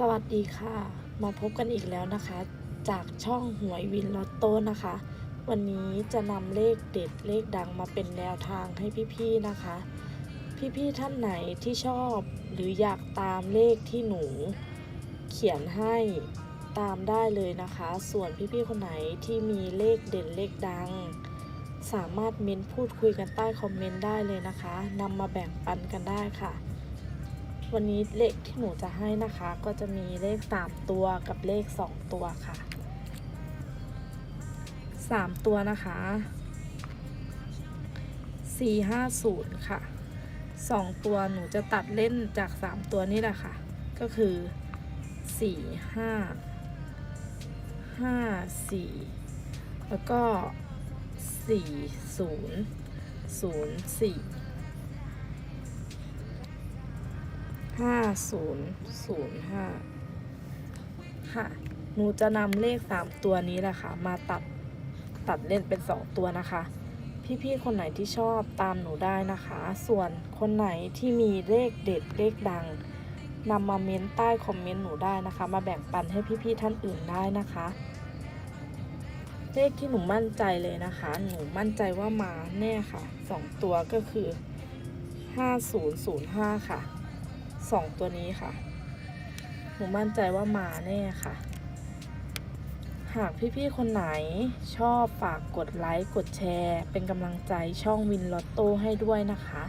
สวัสดีค่ะ มาพบกันอีกแล้วนะคะ จากช่องหวยวินลอตโต้นะคะ วันนี้จะนำเลขเด็ดเลขดังมาเป็นแนวทางให้พี่ๆนะคะ พี่ๆท่านไหนที่ชอบหรืออยากตามเลขที่หนู เขียนให้ตามได้เลยนะคะ ส่วนพี่ๆคนไหนที่มีเลขเด่นเลขดัง สามารถเม้นพูดคุยกันใต้คอมเมนต์ได้เลยนะคะนำมาแบ่งปันกันได้ค่ะ วันนี้เลขที่หนูจะให้นะคะ ก็จะมีเลข 3 ตัวกับเลข 2 ตัวค่ะ 3 ตัวนะคะ 450 ค่ะ 2 ตัวหนูจะตัดเล่นจาก 3 ตัวนี้แหละค่ะ ก็คือ 4 5 5 4 แล้วก็ 4 0 0 4 ห้าศูนย์ศูนย์ห้าค่ะ หนูจะนำเลขสามตัวนี้แหละค่ะ มาตัดตัดเล่นเป็นสองตัวนะคะ พี่ๆคนไหนที่ชอบตามหนูได้นะคะ ส่วนคนไหนที่มีเลขเด็ดเลขดังนำมาเม้นใต้คอมเมนต์หนูได้นะคะ มาแบ่งปันให้พี่ๆท่านอื่นได้นะคะเลขที่หนูมั่นใจเลยนะคะ หนูมั่นใจว่ามาแน่ค่ะสองตัวก็คือห้าศูนย์ศูนย์ห้าค่ะ สองตัวนี้ค่ะ หนูมั่นใจว่ามาแน่ค่ะ หากพี่ๆคนไหนชอบฝากกดไลค์ กดแชร์ เป็นกำลังใจช่องวินลอตโต้ให้ด้วยนะคะ